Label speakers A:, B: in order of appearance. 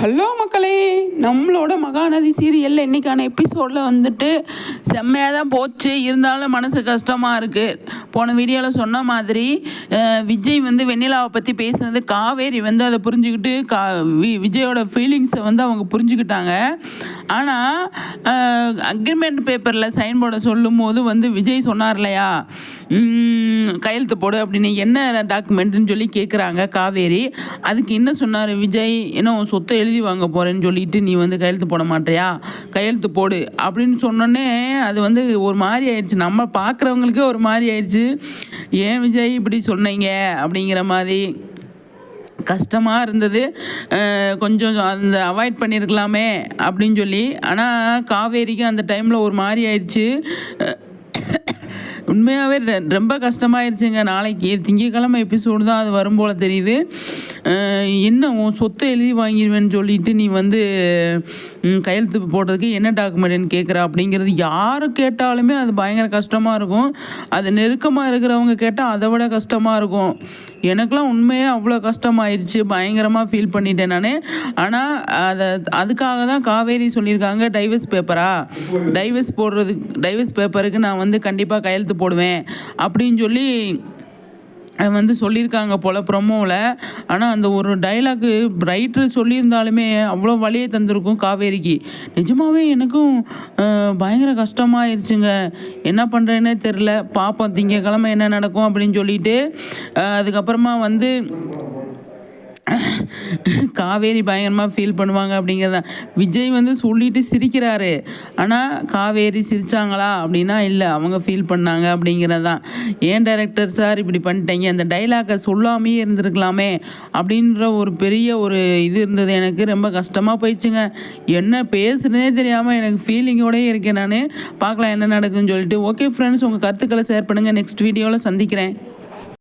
A: Hello மக்களே நம்மளோட மகாநதி சீரியலில் இன்றைக்கான எபிசோடில் வந்துட்டு செம்மையாக தான் போச்சு. இருந்தாலும் மனசு கஷ்டமாக இருக்குது போன வீடியோவில் சொன்ன மாதிரி விஜய் வந்து வெண்ணிலாவை பற்றி பேசுனது காவேரி வந்து அதை புரிஞ்சுக்கிட்டு கா வி- விஜயோட ஃபீலிங்ஸை வந்து அவங்க புரிஞ்சுக்கிட்டாங்க. ஆனால் அக்ரிமெண்ட் பேப்பரில் சைன் போட சொல்லும் போது வந்து விஜய் சொன்னார் இல்லையா? கையெழுத்து போடு அப்படின்னு என்ன டாக்குமெண்ட்டுன்னு சொல்லி கேட்குறாங்க காவேரி. அதுக்கு என்ன சொன்னார் விஜய்? என்ன உன் சொத்தை எழுதி வாங்க போகிறேன்னு சொல்லிட்டு நீ வந்து கையெழுத்து போட மாட்டியா? கையெழுத்து போடு அப்படின்னு சொன்னோன்னே அது வந்து ஒரு மாதிரி ஆயிடுச்சு. நம்ம பார்க்குறவங்களுக்கே ஒரு மாதிரி ஆயிடுச்சு. ஏன் விஜய் இப்படி சொன்னீங்க? அப்படிங்கிற மாதிரி கஷ்டமாக இருந்தது. கொஞ்சம் அந்த அவாய்ட் பண்ணியிருக்கலாமே அப்படின்னு சொல்லி. ஆனால் காவேரிக்கு அந்த டைமில் ஒரு மாதிரி ஆயிடுச்சு. உண்மையாகவே ரொம்ப கஷ்டமாயிருச்சுங்க. நாளைக்கு திங்கக்கிழமை எபிசோடு தான் அது வரும் போல் தெரியுது. என்ன உன் சொத்தை எழுதி வாங்கிடுவேன்னு சொல்லிட்டு நீ வந்து கையெழுத்து போடுறதுக்கு என்ன டாக்குமெண்ட்னு கேட்குற அப்படிங்கிறது யார் கேட்டாலுமே அது பயங்கர கஷ்டமாக இருக்கும். அது நெருக்கமாக இருக்கிறவங்க கேட்டால் அதை விட கஷ்டமாக இருக்கும். எனக்கெலாம் உண்மையாக அவ்வளோ கஷ்டமாயிருச்சு. பயங்கரமாக ஃபீல் பண்ணிட்டேன் நான். ஆனால் அதை அதுக்காக தான் காவேரி சொல்லியிருக்காங்க டைவர்ஸ் பேப்பரா டைவர்ஸ் போடுறதுக்கு டைவர்ஸ் பேப்பருக்கு நான் வந்து கண்டிப்பாக கையெழுத்து போடுவேன் அப்படின்னு சொல்லி வந்து சொல்லியிருக்காங்க போல் ப்ரொமோவில் ஆனால் அந்த ஒரு டைலாக்கு ரைட்டர் சொல்லியிருந்தாலுமே அவ்வளோ வழியை தந்திருக்கும் காவேரிக்கு. நிஜமாகவே எனக்கும் பயங்கர கஷ்டமாயிருச்சுங்க. என்ன பண்ணுறேன்னே தெரில பார்ப்போம் திங்கக்கிழமை என்ன நடக்கும் அப்படின்னு சொல்லிட்டு அதுக்கப்புறமா வந்து காவேரி பயங்கரமாக ஃபீல் பண்ணுவாங்க அப்படிங்கிறத. விஜய் வந்து சொல்லிட்டு சிரிக்கிறாரு. ஆனால் காவேரி சிரிச்சாங்களா அப்படின்னா இல்லை அவங்க ஃபீல் பண்ணாங்க அப்படிங்கிறதான் ஏன் டைரக்டர் சார் இப்படி பண்ணிட்டீங்க? அந்த டைலாக்கை சொல்லாமையே இருந்திருக்கலாமே அப்படின்ற ஒரு பெரிய ஒரு இது இருந்தது எனக்கு. ரொம்ப கஷ்டமாக போயிடுச்சுங்க. என்ன பேசுறதே தெரியாமல் எனக்கு ஃபீலிங்கோடயே இருக்கேன் நான். பார்க்கலாம் என்ன நடக்குதுன்னு சொல்லிட்டு. ஓகே ஃப்ரெண்ட்ஸ் உங்கள் கருத்துக்களை ஷேர் பண்ணுங்கள் நெக்ஸ்ட் வீடியோவில் சந்திக்கிறேன்.